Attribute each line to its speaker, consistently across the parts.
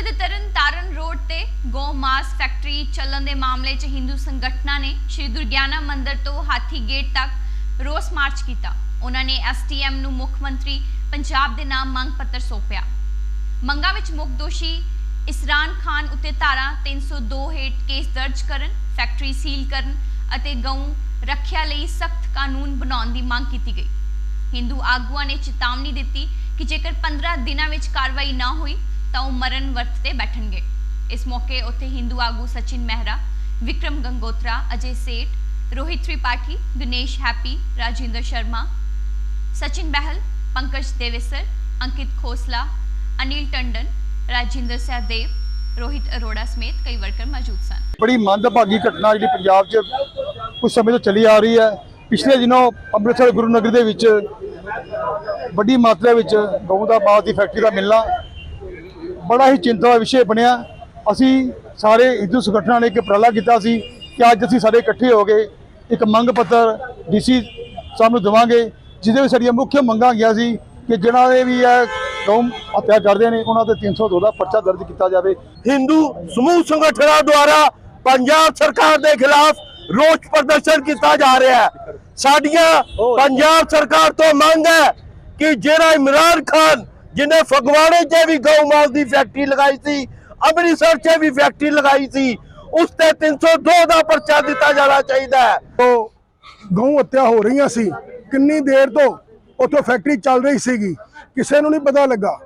Speaker 1: ਜ਼ਿਲ੍ਹੇ ਦੇ ਤਰਨ ਤਾਰਨ ਰੋਡ ਤੇ ਗੋ ਮਾਸ ਫੈਕਟਰੀ ਚੱਲਣ ਦੇ ਮਾਮਲੇ 'ਚ ਹਿੰਦੂ ਸੰਗਠਨਾਂ ਨੇ ਸ਼੍ਰੀ ਦੁਰਗਿਆਨਾ ਮੰਦਿਰ ਤੋਂ ਹਾਥੀ ਗੇਟ ਤੱਕ ਰੋਸ ਮਾਰਚ ਕੀਤਾ। ਉਹਨਾਂ ਨੇ ਐਸਟੀਐਮ ਨੂੰ ਮੁੱਖ ਮੰਤਰੀ ਪੰਜਾਬ ਦੇ ਨਾਮ ਮੰਗ ਪੱਤਰ ਸੌਂਪਿਆ। ਮੰਗਾਂ ਵਿੱਚ ਮੁੱਖ ਦੋਸ਼ੀ ਇਸਰਾਨ ਖਾਨ ਉੱਤੇ ਧਾਰਾ 302 ਹੇਠ ਕੇਸ ਦਰਜ ਕਰਨ, ਫੈਕਟਰੀ ਸੀਲ ਕਰਨ ਅਤੇ ਗਊ ਰੱਖਿਆ ਲਈ ਸਖਤ ਕਾਨੂੰਨ ਬਣਾਉਣ ਦੀ ਮੰਗ ਕੀਤੀ ਗਈ। ਹਿੰਦੂ ਆਗੂਆਂ ਨੇ ਚੇਤਾਵਨੀ ਦਿੱਤੀ ਕਿ ਜੇਕਰ 15 ਦਿਨਾਂ ਵਿੱਚ ਕਾਰਵਾਈ ਨਾ ਹੋਈ ਤਾਂ ਉਹ ਮਰਨ ਵਰਤ ਤੇ ਬੈਠਣਗੇ। ਇਸ ਮੌਕੇ ਉੱਥੇ ਹਿੰਦੂ ਆਗੂ ਸਚਿਨ ਮਹਿਰਾ, ਵਿਕਰਮ ਗੰਗੋਤਰਾ, ਅਜੇ ਸੇਠ, ਰੋਹਿਤ ਤ੍ਰਿਪਾਠੀ ਗਣੇਸ਼ ਹੈਪੀ, ਰਾਜਿੰਦਰ ਸ਼ਰਮਾ, ਸਚਿਨ ਬਹਿਲ, ਪੰਕਜ ਦੇਵੇਸਰ, ਅੰਕਿਤ ਖੋਸਲਾ, ਅਨਿਲ ਟੰਡਨ, ਰਾਜਿੰਦਰ ਸਹਿਦੇਵ, ਰੋਹਿਤ ਅਰੋੜਾ ਸਮੇਤ ਕਈ ਵਰਕਰ ਮੌਜੂਦ ਸਨ।
Speaker 2: ਬੜੀ ਮੰਦਭਾਗੀ ਘਟਨਾ ਜਿਹੜੀ ਪੰਜਾਬ 'ਚ ਕੁਝ ਸਮੇਂ ਤੋਂ ਚੱਲੀ ਆ ਰਹੀ ਹੈ। ਪਿਛਲੇ ਦਿਨੋਂ ਅੰਮ੍ਰਿਤਸਰ ਗੁਰੂ ਨਗਰ ਦੇ ਵਿੱਚ ਵੱਡੀ ਮਾਤਰਾ ਵਿੱਚ ਗਊ ਦਾ ਮਾਸ ਦੀ ਫੈਕਟਰੀ ਦਾ ਮਿਲਣਾ ਬੜਾ ਹੀ ਚਿੰਤਾ ਦਾ ਵਿਸ਼ੇ ਬਣਿਆ। ਅਸੀਂ ਸਾਰੇ ਹਿੰਦੂ ਸੰਗਠਨਾਂ ਨੇ ਇੱਕ ਉਪਰਾਲਾ ਕੀਤਾ ਸੀ ਕਿ ਅੱਜ ਅਸੀਂ ਸਾਰੇ ਇਕੱਠੇ ਹੋ ਕੇ ਇੱਕ ਮੰਗ ਪੱਤਰ ਡੀਸੀ ਸਾਹਿਬ ਨੂੰ ਦੇਵਾਂਗੇ ਜਿਹਦੇ ਵਿੱਚ ਸਾਡੀਆਂ ਮੁੱਖ ਮੰਗਾਂ ਗਿਆ ਸੀ ਕਿ ਜਿਹਨਾਂ ਦੇ ਵੀ ਇਹ ਗਊ ਹੱਤਿਆ ਕਰਦੇ ਨੇ ਉਹਨਾਂ ਤੇ 302 ਦਾ ਪਰਚਾ ਦਰਜ ਕੀਤਾ ਜਾਵੇ।
Speaker 3: ਹਿੰਦੂ ਸਮੂਹ ਸੰਗਠਨਾਂ ਦੁਆਰਾ ਪੰਜਾਬ ਸਰਕਾਰ ਦੇ ਖਿਲਾਫ ਰੋਸ ਪ੍ਰਦਰਸ਼ਨ ਕੀਤਾ ਜਾ ਰਿਹਾ ਹੈ। ਸਾਡੀਆਂ ਪੰਜਾਬ ਸਰਕਾਰ ਤੋਂ ਮੰਗ ਹੈ ਕਿ ਜਿਹੜਾ ਇਮਰਾਨ ਖਾਨ ਜਿਹਨੇ ਫਗਵਾੜੇ 'ਚ ਵੀ ਗਊ ਮਾਸ ਦੀ ਫੈਕਟਰੀ ਲਗਾਈ ਸੀ, ਅੰਮ੍ਰਿਤਸਰ 'ਚ ਵੀ ਫੈਕਟਰੀ ਲਗਾਈ ਸੀ, ਉਸ ਤੇ 302 ਦਾ ਪਰਚਾ ਦਿੱਤਾ ਜਾਣਾ ਚਾਹੀਦਾ ਹੈ।
Speaker 4: ਤੋਂ ਗਊ ਹੱਤਿਆ ਹੋ ਰਹੀਆਂ ਸੀ, ਕਿੰਨੀ ਦੇਰ ਤੋਂ ਉੱਥੋਂ ਫੈਕਟਰੀ ਚੱਲ ਰਹੀ ਸੀਗੀ, ਕਿਸੇ ਨੂੰ ਨਹੀਂ ਪਤਾ ਲੱਗਾ।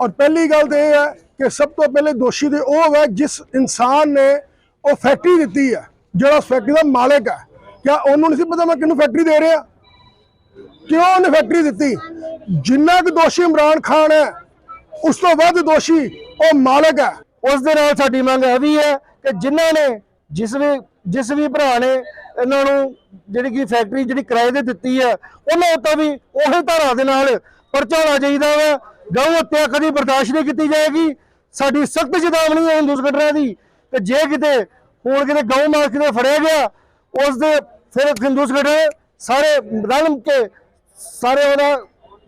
Speaker 4: ਔਰ ਪਹਿਲੀ ਗੱਲ ਤੇ ਇਹ ਹੈ ਕਿ ਸਭ ਤੋਂ ਪਹਿਲੇ ਦੋਸ਼ੀ ਤੇ ਉਹ ਹੈ ਜਿਸ ਇਨਸਾਨ ਨੇ ਉਹ ਫੈਕਟਰੀ ਦਿੱਤੀ ਹੈ, ਜਿਹੜਾ ਫੈਕਟਰੀ ਦਾ ਮਾਲਕ ਹੈ। ਕਿਆ ਉਹਨੂੰ ਨਹੀਂ ਸੀ ਪਤਾ ਮੈਂ ਕਿਹਨੂੰ ਫੈਕਟਰੀ ਦੇ ਰਿਹਾ? ਕਿਉਂ ਉਹਨੇ ਫੈਕਟਰੀ ਦਿੱਤੀ? ਜਿੰਨਾ ਕੁ ਦੋਸ਼ੀ ਇਮਰਾਨ ਖਾਨ ਹੈ, ਉਸ ਤੋਂ ਵੱਧ ਦੋਸ਼ੀ ਉਹ ਮਾਲਕ ਹੈ।
Speaker 3: ਉਸ ਦੇ ਨਾਲ ਸਾਡੀ ਮੰਗ ਇਹ ਵੀ ਹੈ ਕਿ ਜਿਨ੍ਹਾਂ ਨੇ ਜਿਸ ਵੀ ਜਿਸ ਵੀ ਭਰਾ ਨੇ ਇਹਨਾਂ ਨੂੰ ਜਿਹੜੀ ਕਿ ਫੈਕਟਰੀ ਜਿਹੜੀ ਕਿਰਾਏ ਤੇ ਦਿੱਤੀ ਹੈ, ਉਹਨਾਂ ਉੱਤੇ ਵੀ ਉਹੀ ਧਾਰਾ ਦੇ ਨਾਲ ਪਰਚਾ ਹੋਣਾ ਚਾਹੀਦਾ ਵਾ। ਗਊ ਹੱਤਿਆ ਕਦੀ ਬਰਦਾਸ਼ਤ ਨਹੀਂ ਕੀਤੀ ਜਾਏਗੀ। ਸਾਡੀ ਸਖਤ ਚੇਤਾਵਨੀ ਹੈ ਹਿੰਦੂ ਸੰਗਠਨਾਂ ਦੀ ਕਿ ਜੇ ਕਿਤੇ ਹੁਣ ਕਿਤੇ ਗਊ ਮਾਸ ਕਿਤੇ ਫੜਿਆ ਗਿਆ, ਉਸ ਦੇ ਫਿਰ ਹਿੰਦੂ ਸੰਗਠਨ ਸਾਰੇ ਰਲ ਕੇ ਸਾਰੇ ਉਹਦਾ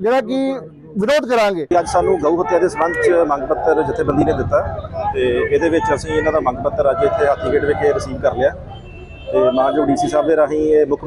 Speaker 3: ਜਿਹੜਾ ਕਿ ਵਿਰੋਧ ਕਰਾਂਗੇ।
Speaker 5: ਅੱਜ ਸਾਨੂੰ ਗਊ ਹੱਤਿਆ ਦੇ ਸੰਬੰਧ 'ਚ ਮੰਗ ਪੱਤਰ ਜਥੇਬੰਦੀ ਨੇ ਦਿੱਤਾ ਤੇ ਇਹਦੇ ਵਿੱਚ ਅਸੀਂ ਇਹਨਾਂ ਦਾ ਮੰਗ ਪੱਤਰ ਅੱਜ ਇੱਥੇ ਹਾਥੀਗੇਟ ਵਿਖੇ ਰਿਸੀਵ ਕਰ ਲਿਆ। ਤੇ ਮਾਨਯੋਗ ਡੀਸੀ ਸਾਹਿਬ ਦੇ ਰਾਹੀਂ ਇਹ ਮੁੱਖ